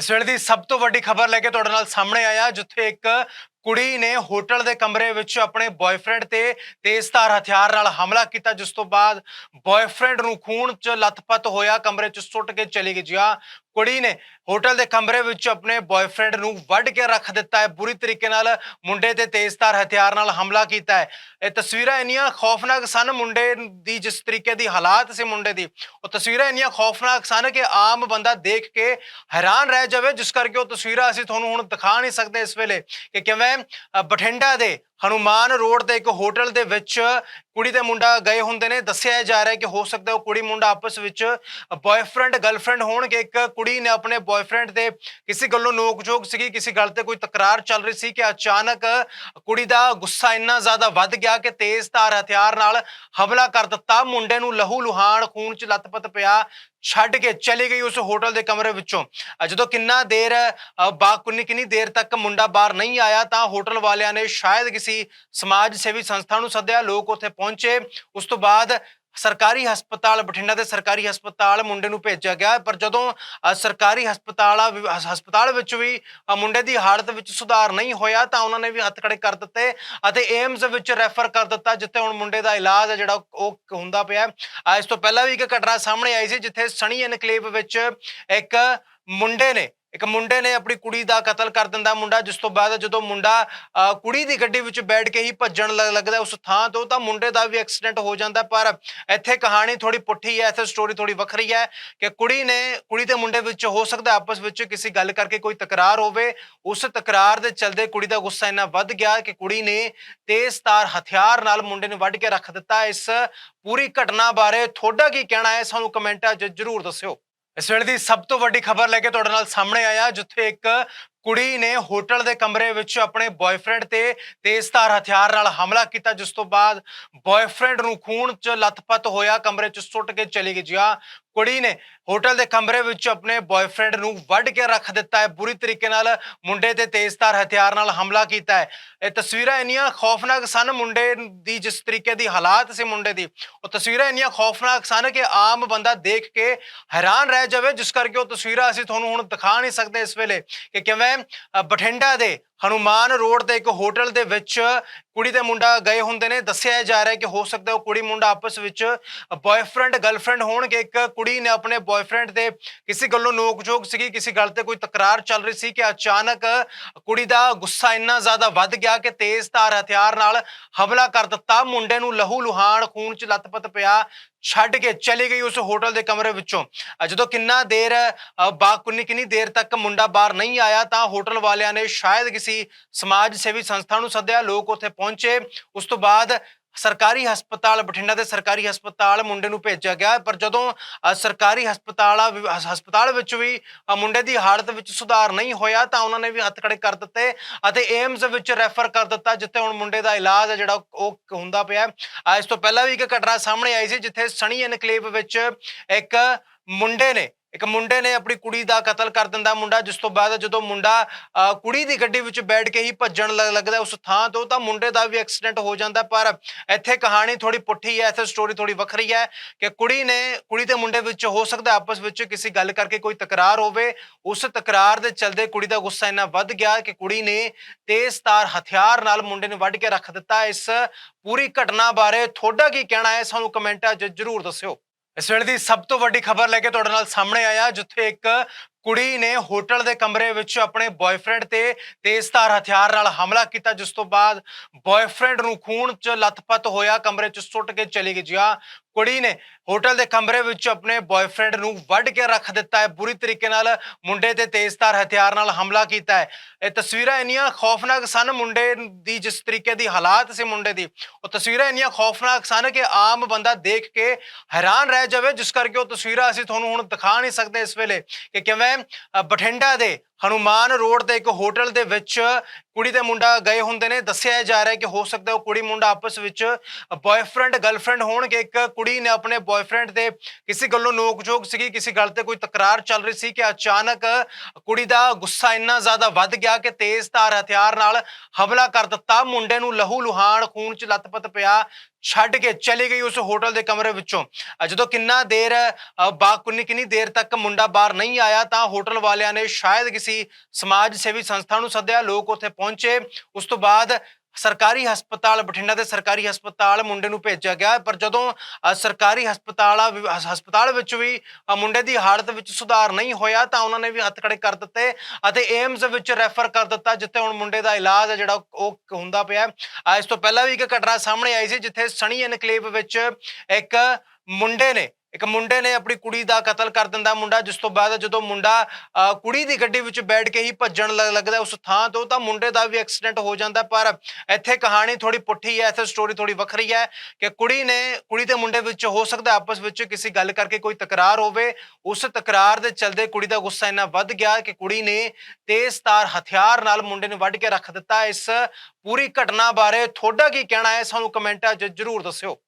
ਇਸ ਵੇਲੇ ਦੀ ਸਭ ਤੋਂ ਵੱਡੀ ਖਬਰ ਲੈ ਕੇ ਤੁਹਾਡੇ ਨਾਲ ਸਾਹਮਣੇ ਆਇਆ, ਜਿੱਥੇ ਇੱਕ ਕੁੜੀ ਨੇ ਹੋਟਲ ਦੇ ਕਮਰੇ ਵਿੱਚ ਆਪਣੇ ਬॉयਫ੍ਰੈਂਡ ਤੇ ਤੇਜ਼ਧਾਰ ਹਥਿਆਰ ਨਾਲ ਹਮਲਾ ਕੀਤਾ, ਜਿਸ ਤੋਂ ਬਾਅਦ ਬॉयਫ੍ਰੈਂਡ ਨੂੰ ਖੂਨ 'ਚ ਲੱਥਪੱਥ ਹੋਇਆ, ਕਮਰੇ 'ਚ ਸੁੱਟ ਕੇ ਚਲੀ ਗਈ। ਜੀ ਆ ਕੁੜੀ ਨੇ ਹੋਟਲ ਦੇ ਕਮਰੇ ਵਿੱਚ ਆਪਣੇ ਬॉयਫ੍ਰੈਂਡ ਨੂੰ ਵੱਢ ਕੇ ਰੱਖ ਦਿੱਤਾ ਹੈ। ਬੁਰੀ ਤਰੀਕੇ ਨਾਲ ਮੁੰਡੇ ਤੇ ਤੇਜ਼ਧਾਰ ਹਥਿਆਰ ਨਾਲ ਹਮਲਾ ਕੀਤਾ ਹੈ। ਇਹ ਤਸਵੀਰਾਂ ਇੰਨੀਆਂ ਖੌਫਨਾਕ ਸਨ ਮੁੰਡੇ ਦੀ, ਜਿਸ ਤਰੀਕੇ ਦੀ ਹਾਲਾਤ ਸੀ ਮੁੰਡੇ ਦੀ, ਉਹ ਤਸਵੀਰਾਂ ਇੰਨੀਆਂ ਖੌਫਨਾਕ ਸਨ ਕਿ ਆਮ ਬੰਦਾ ਦੇਖ ਕੇ ਹੈਰਾਨ ਰਹਿ ਜਾਵੇ, ਜਿਸ ਕਰਕੇ ਉਹ ਤਸਵੀਰਾਂ ਅਸੀਂ ਤੁਹਾਨੂੰ ਹੁਣ ਦਿਖਾ ਨਹੀਂ ਸਕਦੇ ਇਸ ਵੇਲੇ ਕਿ ਕਿਵੇਂ ਬਠਿੰਡਾ ਦੇ ਹਨੂਮਾਨ ਰੋਡ ਤੇ ਇੱਕ ਹੋਟਲ ਦੇ ਵਿੱਚ ਕੁੜੀ ਤੇ ਮੁੰਡਾ ਗਏ ਹੁੰਦੇ ਨੇ। ਦੱਸਿਆ ਜਾ ਰਿਹਾ ਕਿ ਹੋ ਸਕਦਾ ਉਹ ਕੁੜੀ ਮੁੰਡਾ ਆਪਸ ਵਿੱਚ ਬॉयਫ੍ਰੈਂਡ ਗਰਲਫ੍ਰੈਂਡ ਹੋਣਗੇ। ਇੱਕ ਕੁੜੀ ਨੇ ਆਪਣੇ ਬॉयਫ੍ਰੈਂਡ ਤੇ ਕਿਸੇ ਗੱਲੋਂ ਨੋਕ-ਝੋਕ ਸੀਗੀ, ਕਿਸੇ ਗੱਲ ਤੇ ਕੋਈ ਤਕਰਾਰ ਚੱਲ ਰਹੀ ਸੀ ਕਿ ਅਚਾਨਕ ਕੁੜੀ ਦਾ ਗੁੱਸਾ ਇੰਨਾ ਜ਼ਿਆਦਾ ਵੱਧ ਗਿਆ ਕਿ ਤੇਜ਼ ਧਾਰ ਹਥਿਆਰ ਨਾਲ ਹਮਲਾ ਕਰ ਦਿੱਤਾ। ਮੁੰਡੇ ਨੂੰ ਲਹੂ ਲੁਹਾਨ ਖੂਨ ਚ ਲੱਤਪੱਤ ਪਿਆ। ਛੱਡ ਕੇ ਚਲੀ ਗਈ ਉਸ ਹੋਟਲ ਦੇ ਕਮਰੇ ਵਿੱਚੋਂ। ਜਦੋਂ ਕਿੰਨਾ ਦੇਰ ਅ, ਬਾ ਕਿੰਨੀ ਦੇਰ ਤੱਕ ਮੁੰਡਾ ਬਾਹਰ ਨਹੀਂ ਆਇਆ ਤਾਂ ਹੋਟਲ ਵਾਲਿਆਂ ਨੇ ਸ਼ਾਇਦ ਕਿਸੇ ਸਮਾਜ ਸੇਵੀ ਸੰਸਥਾ ਨੂੰ ਸੱਦਿਆ ਲੋਕ ਉੱਥੇ ਪਹੁੰਚੇ। ਉਸ ਤੋਂ ਬਾਅਦ ਸਰਕਾਰੀ ਹਸਪਤਾਲ ਬਠਿੰਡਾ ਦੇ ਸਰਕਾਰੀ ਹਸਪਤਾਲ ਮੁੰਡੇ ਨੂੰ ਭੇਜਿਆ ਗਿਆ ਪਰ ਜਦੋਂ ਅ, ਸਰਕਾਰੀ ਹਸਪਤਾਲ ਹਸਪਤਾਲ ਵਿੱਚ ਵੀ ਅ, ਮੁੰਡੇ ਦੀ ਹਾਲਤ ਵਿੱਚ ਸੁਧਾਰ ਨਹੀਂ ਹੋਇਆ ਤਾਂ ਉਹਨਾਂ ਨੇ ਵੀ ਹੱਥ ਖੜੇ ਕਰ ਦਿੱਤੇ ਅਤੇ ਏਮਜ਼ ਵਿੱਚ ਰੈਫਰ ਕਰ ਦਿੱਤਾ ਜਿੱਥੇ ਹੁਣ ਮੁੰਡੇ ਦਾ ਇਲਾਜ ਹੈ ਜਿਹੜਾ ਉਹ ਹੁੰਦਾ ਪਿਆ ਹੈ। ਅ, ਇਸ ਤੋਂ ਪਹਿਲਾਂ ਵੀ ਇੱਕ ਘਟਨਾ ਸਾਹਮਣੇ ਆਈ ਸੀ ਜਿੱਥੇ ਸਣੀ ਐਨਕਲੇਵ ਵਿੱਚ ਇੱਕ ਮੁੰਡੇ ਨੇ ਇੱਕ ਮੁੰਡੇ ਨੇ ਆਪਣੀ ਕੁੜੀ ਦਾ ਕਤਲ ਕਰ ਦਿੰਦਾ ਮੁੰਡਾ, ਜਿਸ ਤੋਂ ਬਾਅਦ ਜਦੋਂ ਮੁੰਡਾ ਕੁੜੀ ਦੀ ਗੱਡੀ ਵਿੱਚ ਬੈਠ ਕੇ ਹੀ ਭੱਜਣ ਲੱਗਦਾ ਉਸ ਥਾਂ ਤੋਂ, ਤਾਂ ਮੁੰਡੇ ਦਾ ਵੀ ਐਕਸੀਡੈਂਟ ਹੋ ਜਾਂਦਾ, ਪਰ ਇੱਥੇ ਕਹਾਣੀ ਥੋੜੀ ਪੁੱਠੀ ਹੈ, ਇੱਥੇ ਸਟੋਰੀ ਥੋੜੀ ਵੱਖਰੀ ਹੈ ਕਿ ਕੁੜੀ ਨੇ, ਕੁੜੀ ਤੇ ਮੁੰਡੇ ਵਿੱਚ ਹੋ ਸਕਦਾ ਆਪਸ ਵਿੱਚ ਕਿਸੇ ਗੱਲ ਕਰਕੇ ਕੋਈ ਤਕਰਾਰ ਹੋਵੇ। ਉਸ ਤਕਰਾਰ ਦੇ ਚਲਦੇ ਕੁੜੀ ਦਾ ਗੁੱਸਾ ਇੰਨਾ ਵੱਧ ਗਿਆ ਕਿ ਕੁੜੀ ਨੇ ਤੇਜ਼ ਤਾਰ ਹਥਿਆਰ ਨਾਲ ਮੁੰਡੇ ਨੂੰ ਵੱਢ ਕੇ ਰੱਖ ਦਿੱਤਾ। ਇਸ ਪੂਰੀ ਘਟਨਾ ਬਾਰੇ ਤੁਹਾਡਾ ਕੀ ਕਹਿਣਾ ਹੈ? ਸਾਨੂੰ ਕਮੈਂਟਾਂ 'ਚ ਜਰੂਰ ਦੱਸਿਓ। ਇਸ ਵੇਲੇ ਦੀ ਸਭ ਤੋਂ ਵੱਡੀ ਖਬਰ ਲੈ ਕੇ ਤੁਹਾਡੇ ਨਾਲ ਸਾਹਮਣੇ ਆਇਆ, ਜਿੱਥੇ ਇੱਕ ਕੁੜੀ ਨੇ ਹੋਟਲ ਦੇ ਕਮਰੇ ਵਿੱਚ ਆਪਣੇ ਬॉयਫ੍ਰੈਂਡ ਤੇ ਤੇਜ਼ਧਾਰ ਹਥਿਆਰ ਨਾਲ ਹਮਲਾ ਕੀਤਾ, ਜਿਸ ਤੋਂ ਬਾਅਦ ਬॉयਫ੍ਰੈਂਡ ਨੂੰ ਖੂਨ 'ਚ ਲੱਥਪੱਥ ਹੋਇਆ, ਕਮਰੇ 'ਚ ਸੁੱਟ ਕੇ ਚਲੀ ਗਈ। ਜੀ ਆ ਕੁੜੀ ਨੇ ਹੋਟਲ ਦੇ ਕਮਰੇ ਵਿੱਚ ਆਪਣੇ ਬॉयਫ੍ਰੈਂਡ ਨੂੰ ਵੱਢ ਕੇ ਰੱਖ ਦਿੱਤਾ ਹੈ। ਬੁਰੀ ਤਰੀਕੇ ਨਾਲ ਮੁੰਡੇ ਤੇ ਤੇਜ਼ਧਾਰ ਹਥਿਆਰ ਨਾਲ ਹਮਲਾ ਕੀਤਾ ਹੈ। ਇਹ ਤਸਵੀਰਾਂ ਇੰਨੀਆਂ ਖੌਫਨਾਕ ਸਨ ਮੁੰਡੇ ਦੀ, ਜਿਸ ਤਰੀਕੇ ਦੀ ਹਾਲਾਤ ਸੀ ਮੁੰਡੇ ਦੀ, ਉਹ ਤਸਵੀਰਾਂ ਇੰਨੀਆਂ ਖੌਫਨਾਕ ਸਨ ਕਿ ਆਮ ਬੰਦਾ ਦੇਖ ਕੇ ਹੈਰਾਨ ਰਹਿ ਜਾਵੇ, ਜਿਸ ਕਰਕੇ ਉਹ ਤਸਵੀਰਾਂ ਅਸੀਂ ਤੁਹਾਨੂੰ ਹੁਣ ਦਿਖਾ ਨਹੀਂ ਸਕਦੇ ਇਸ ਵੇਲੇ ਕਿ ਕਿਵੇਂ ਬਠਿੰਡਾ ਦੇ ਹਨੂਮਾਨ ਰੋਡ ਤੇ ਇੱਕ ਹੋਟਲ ਦੇ ਵਿੱਚ ਕੁੜੀ ਤੇ ਮੁੰਡਾ ਗਏ ਹੁੰਦੇ ਨੇ। ਦੱਸਿਆ ਜਾ ਰਿਹਾ ਕਿ ਹੋ ਸਕਦਾ ਉਹ ਕੁੜੀ ਮੁੰਡਾ ਆਪਸ ਵਿੱਚ ਬॉयਫ੍ਰੈਂਡ ਗਰਲਫ੍ਰੈਂਡ ਹੋਣਗੇ। ਇੱਕ ਕੁੜੀ ਨੇ ਆਪਣੇ ਬॉयਫ੍ਰੈਂਡ ਤੇ ਕਿਸੇ ਗੱਲੋਂ ਨੋਕ-ਝੋਕ ਸੀਗੀ, ਕਿਸੇ ਗੱਲ ਤੇ ਕੋਈ ਤਕਰਾਰ ਚੱਲ ਰਹੀ ਸੀ ਕਿ ਅਚਾਨਕ ਕੁੜੀ ਦਾ ਗੁੱਸਾ ਇੰਨਾ ਜ਼ਿਆਦਾ ਵੱਧ ਗਿਆ ਕਿ ਤੇਜ਼ ਧਾਰ ਹਥਿਆਰ ਨਾਲ ਹਮਲਾ ਕਰ ਦਿੱਤਾ। ਮੁੰਡੇ ਨੂੰ ਲਹੂ ਲੁਹਾਨ ਖੂਨ ਚ ਲੱਤਪੱਤ ਪਿਆ। ਛੱਡ ਕੇ ਚਲੀ ਗਈ ਉਸ ਹੋਟਲ ਦੇ ਕਮਰੇ ਵਿੱਚੋਂ। ਜਦੋਂ ਕਿੰਨਾ ਦੇਰ ਅ, ਬਾ ਕਿੰਨੀ ਦੇਰ ਤੱਕ ਮੁੰਡਾ ਬਾਹਰ ਨਹੀਂ ਆਇਆ ਤਾਂ ਹੋਟਲ ਵਾਲਿਆਂ ਨੇ ਸ਼ਾਇਦ ਕਿਸੇ ਸਮਾਜ ਸੇਵੀ ਸੰਸਥਾ ਨੂੰ ਸੱਦਿਆ ਲੋਕ ਉੱਥੇ ਪਹੁੰਚੇ। ਉਸ ਤੋਂ ਬਾਅਦ ਸਰਕਾਰੀ ਹਸਪਤਾਲ ਬਠਿੰਡਾ ਦੇ ਸਰਕਾਰੀ ਹਸਪਤਾਲ ਮੁੰਡੇ ਨੂੰ ਭੇਜਿਆ ਗਿਆ ਪਰ ਜਦੋਂ ਅ, ਸਰਕਾਰੀ ਹਸਪਤਾਲ ਹਸਪਤਾਲ ਵਿੱਚ ਵੀ ਅ, ਮੁੰਡੇ ਦੀ ਹਾਲਤ ਵਿੱਚ ਸੁਧਾਰ ਨਹੀਂ ਹੋਇਆ ਤਾਂ ਉਹਨਾਂ ਨੇ ਵੀ ਹੱਥ ਖੜੇ ਕਰ ਦਿੱਤੇ ਅਤੇ ਏਮਜ਼ ਵਿੱਚ ਰੈਫਰ ਕਰ ਦਿੱਤਾ ਜਿੱਥੇ ਹੁਣ ਮੁੰਡੇ ਦਾ ਇਲਾਜ ਹੈ ਜਿਹੜਾ ਉਹ ਹੁੰਦਾ ਪਿਆ ਹੈ। ਅ, ਇਸ ਤੋਂ ਪਹਿਲਾਂ ਵੀ ਇੱਕ ਘਟਨਾ ਸਾਹਮਣੇ ਆਈ ਸੀ ਜਿੱਥੇ ਸਣੀ ਐਨਕਲੇਵ ਵਿੱਚ ਇੱਕ ਮੁੰਡੇ ਨੇ ਇੱਕ ਮੁੰਡੇ ਨੇ ਆਪਣੀ ਕੁੜੀ ਦਾ ਕਤਲ ਕਰ ਦਿੰਦਾ ਮੁੰਡਾ, ਜਿਸ ਤੋਂ ਬਾਅਦ ਜਦੋਂ ਮੁੰਡਾ ਕੁੜੀ ਦੀ ਗੱਡੀ ਵਿੱਚ ਬੈਠ ਕੇ ਹੀ ਭੱਜਣ ਲੱਗਦਾ ਉਸ ਥਾਂ ਤੋਂ, ਤਾਂ ਮੁੰਡੇ ਦਾ ਵੀ ਐਕਸੀਡੈਂਟ ਹੋ ਜਾਂਦਾ, ਪਰ ਇੱਥੇ ਕਹਾਣੀ ਥੋੜੀ ਪੁੱਠੀ ਹੈ, ਇੱਥੇ ਸਟੋਰੀ ਥੋੜੀ ਵੱਖਰੀ ਹੈ ਕਿ ਕੁੜੀ ਨੇ, ਕੁੜੀ ਤੇ ਮੁੰਡੇ ਵਿੱਚ ਹੋ ਸਕਦਾ ਆਪਸ ਵਿੱਚ ਕਿਸੇ ਗੱਲ ਕਰਕੇ ਕੋਈ ਤਕਰਾਰ ਹੋਵੇ। ਉਸ ਤਕਰਾਰ ਦੇ ਚਲਦੇ ਕੁੜੀ ਦਾ ਗੁੱਸਾ ਇੰਨਾ ਵੱਧ ਗਿਆ ਕਿ ਕੁੜੀ ਨੇ ਤੇਜ਼ ਤਾਰ ਹਥਿਆਰ ਨਾਲ ਮੁੰਡੇ ਨੂੰ ਵੱਢ ਕੇ ਰੱਖ ਦਿੱਤਾ। ਇਸ ਪੂਰੀ ਘਟਨਾ ਬਾਰੇ ਤੁਹਾਡਾ ਕੀ ਕਹਿਣਾ ਹੈ? ਸਾਨੂੰ ਕਮੈਂਟਾਂ 'ਚ ਜਰੂਰ ਦੱਸਿਓ। ਇਸ ਵੇਲੇ ਦੀ ਸਭ ਤੋਂ ਵੱਡੀ ਖਬਰ ਲੈ ਕੇ ਤੁਹਾਡੇ ਨਾਲ ਸਾਹਮਣੇ ਆਇਆ, ਜਿੱਥੇ ਇੱਕ ਕੁੜੀ ਨੇ ਹੋਟਲ ਦੇ ਕਮਰੇ ਵਿੱਚ ਆਪਣੇ ਬॉयਫ੍ਰੈਂਡ ਤੇ ਤੇਜ਼ਧਾਰ ਹਥਿਆਰ ਨਾਲ ਹਮਲਾ ਕੀਤਾ, ਜਿਸ ਤੋਂ ਬਾਅਦ ਬॉयਫ੍ਰੈਂਡ ਨੂੰ ਖੂਨ 'ਚ ਲੱਥਪੱਥ ਹੋਇਆ, ਕਮਰੇ 'ਚ ਸੁੱਟ ਕੇ ਚਲੀ ਗਈ। ਜੀ ਹਾਂ, ਕੁੜੀ ਨੇ ਹੋਟਲ ਦੇ ਕਮਰੇ ਵਿੱਚ ਆਪਣੇ ਬॉयਫ੍ਰੈਂਡ ਨੂੰ ਵੱਢ ਕੇ ਰੱਖ ਦਿੱਤਾ ਹੈ। ਬੁਰੀ ਤਰੀਕੇ ਨਾਲ ਮੁੰਡੇ ਤੇ ਤੇਜ਼ਧਾਰ ਹਥਿਆਰ ਨਾਲ ਹਮਲਾ ਕੀਤਾ ਹੈ। ਇਹ ਤਸਵੀਰਾਂ ਇੰਨੀਆਂ ਖੌਫਨਾਕ ਸਨ ਮੁੰਡੇ ਦੀ, ਜਿਸ ਤਰੀਕੇ ਦੀ ਹਾਲਾਤ ਸੀ ਮੁੰਡੇ ਦੀ। ਉਹ ਤਸਵੀਰਾਂ ਇੰਨੀਆਂ ਖੌਫਨਾਕ ਸਨ ਕਿ ਆਮ ਬੰਦਾ ਦੇਖ ਕੇ ਹੈਰਾਨ ਰਹਿ ਜਾਵੇ, ਜਿਸ ਕਰਕੇ ਉਹ ਤਸਵੀਰਾਂ ਅਸੀਂ ਤੁਹਾਨੂੰ ਹੁਣ ਦਿਖਾ ਨਹੀਂ ਸਕਦੇ ਇਸ ਵੇਲੇ ਕਿ ਕਿਵੇਂ ਬਠਿੰਡਾ ਦੇ ਹਨੂਮਾਨ ਰੋਡ ਤੇ ਇੱਕ ਹੋਟਲ ਦੇ ਵਿੱਚ ਕੁੜੀ ਤੇ ਮੁੰਡਾ ਗਏ ਹੁੰਦੇ ਨੇ। ਦੱਸਿਆ ਜਾ ਰਿਹਾ ਕਿ ਹੋ ਸਕਦਾ ਉਹ ਕੁੜੀ ਮੁੰਡਾ ਆਪਸ ਵਿੱਚ ਬॉयਫ੍ਰੈਂਡ ਗਰਲਫ੍ਰੈਂਡ ਹੋਣਗੇ। ਇੱਕ ਕੁੜੀ ਨੇ ਆਪਣੇ ਬॉयਫ੍ਰੈਂਡ ਤੇ ਕਿਸੇ ਗੱਲੋਂ ਨੋਕ-ਝੋਕ ਸੀਗੀ ਕਿਸੇ ਗੱਲ ਤੇ ਕੋਈ ਤਕਰਾਰ ਚੱਲ ਰਹੀ ਸੀ ਕਿ ਅਚਾਨਕ ਕੁੜੀ ਦਾ ਗੁੱਸਾ ਇੰਨਾ ਜ਼ਿਆਦਾ ਵੱਧ ਗਿਆ ਕਿ ਤੇਜ਼ਧਾਰ ਹਥਿਆਰ ਨਾਲ ਹਮਲਾ ਕਰ ਦਿੱਤਾ। ਮੁੰਡੇ ਨੂੰ ਲਹੂ ਲੁਹਾਨ ਖੂਨ ਚ ਲੱਤਪੱਤ ਪਿਆ ਛੱਡ ਕੇ ਚਲੀ ਗਈ ਉਸ ਹੋਟਲ ਦੇ ਕਮਰੇ ਵਿੱਚੋਂ। ਜਦੋਂ ਕਿੰਨਾ ਦੇਰ ਅ, ਕਿੰਨੀ ਦੇਰ ਤੱਕ ਮੁੰਡਾ ਬਾਹਰ ਨਹੀਂ ਆਇਆ ਤਾਂ ਹੋਟਲ ਵਾਲਿਆਂ ਨੇ ਸ਼ਾਇਦ ਕਿਸੇ ਸਮਾਜ ਸੇਵੀ ਸੰਸਥਾ ਨੂੰ ਸੱਦਿਆ। ਲੋਕ ਉੱਥੇ ਪਹੁੰਚੇ। ਉਸ ਤੋਂ ਬਾਅਦ ਸਰਕਾਰੀ ਹਸਪਤਾਲ ਬਠਿੰਡਾ ਦੇ ਸਰਕਾਰੀ ਹਸਪਤਾਲ ਮੁੰਡੇ ਨੂੰ ਭੇਜਿਆ ਗਿਆ ਪਰ ਜਦੋਂ ਅ, ਸਰਕਾਰੀ ਹਸਪਤਾਲਾਂ ਵਿ- ਹਸਪਤਾਲ ਵਿੱਚ ਵੀ ਅ, ਮੁੰਡੇ ਦੀ ਹਾਲਤ ਵਿੱਚ ਸੁਧਾਰ ਨਹੀਂ ਹੋਇਆ ਤਾਂ ਉਹਨਾਂ ਨੇ ਵੀ ਹੱਥ ਖੜੇ ਕਰ ਦਿੱਤੇ ਅਤੇ ਏਮਜ਼ ਵਿੱਚ ਰੈਫਰ ਕਰ ਦਿੱਤਾ ਜਿੱਥੇ ਹੁਣ ਮੁੰਡੇ ਦਾ ਇਲਾਜ ਹੈ ਜਿਹੜਾ ਉਹ ਹੁੰਦਾ ਪਿਆ ਹੈ। ਅ, ਇਸ ਤੋਂ ਪਹਿਲਾਂ ਵੀ ਇੱਕ ਘਟਨਾ ਸਾਹਮਣੇ ਆਈ ਸੀ ਜਿੱਥੇ ਸਣੀ ਐਨਕਲੇਵ ਵਿੱਚ ਇੱਕ ਮੁੰਡੇ ਨੇ ਇੱਕ ਮੁੰਡੇ ਨੇ ਆਪਣੀ ਕੁੜੀ ਦਾ ਕਤਲ ਕਰ ਦਿੰਦਾ ਮੁੰਡਾ, ਜਿਸ ਤੋਂ ਬਾਅਦ ਜਦੋਂ ਮੁੰਡਾ ਕੁੜੀ ਦੀ ਗੱਡੀ ਵਿੱਚ ਬੈਠ ਕੇ ਹੀ ਭੱਜਣ ਲੱਗਦਾ ਉਸ ਥਾਂ ਤੋਂ, ਤਾਂ ਮੁੰਡੇ ਦਾ ਵੀ ਐਕਸੀਡੈਂਟ ਹੋ ਜਾਂਦਾ, ਪਰ ਇੱਥੇ ਕਹਾਣੀ ਥੋੜੀ ਪੁੱਠੀ ਹੈ, ਇੱਥੇ ਸਟੋਰੀ ਥੋੜੀ ਵੱਖਰੀ ਹੈ ਕਿ ਕੁੜੀ ਨੇ, ਕੁੜੀ ਤੇ ਮੁੰਡੇ ਵਿੱਚ ਹੋ ਸਕਦਾ ਆਪਸ ਵਿੱਚ ਕਿਸੇ ਗੱਲ ਕਰਕੇ ਕੋਈ ਤਕਰਾਰ ਹੋਵੇ। ਉਸ ਤਕਰਾਰ ਦੇ ਚਲਦੇ ਕੁੜੀ ਦਾ ਗੁੱਸਾ ਇੰਨਾ ਵੱਧ ਗਿਆ ਕਿ ਕੁੜੀ ਨੇ ਤੇਜ਼ ਤਾਰ ਹਥਿਆਰ ਨਾਲ ਮੁੰਡੇ ਨੂੰ ਵੱਢ ਕੇ ਰੱਖ ਦਿੱਤਾ। ਇਸ ਪੂਰੀ ਘਟਨਾ ਬਾਰੇ ਤੁਹਾਡਾ ਕੀ ਕਹਿਣਾ ਹੈ? ਸਾਨੂੰ ਕਮੈਂਟਾਂ 'ਚ ਜਰੂਰ ਦੱਸਿਓ।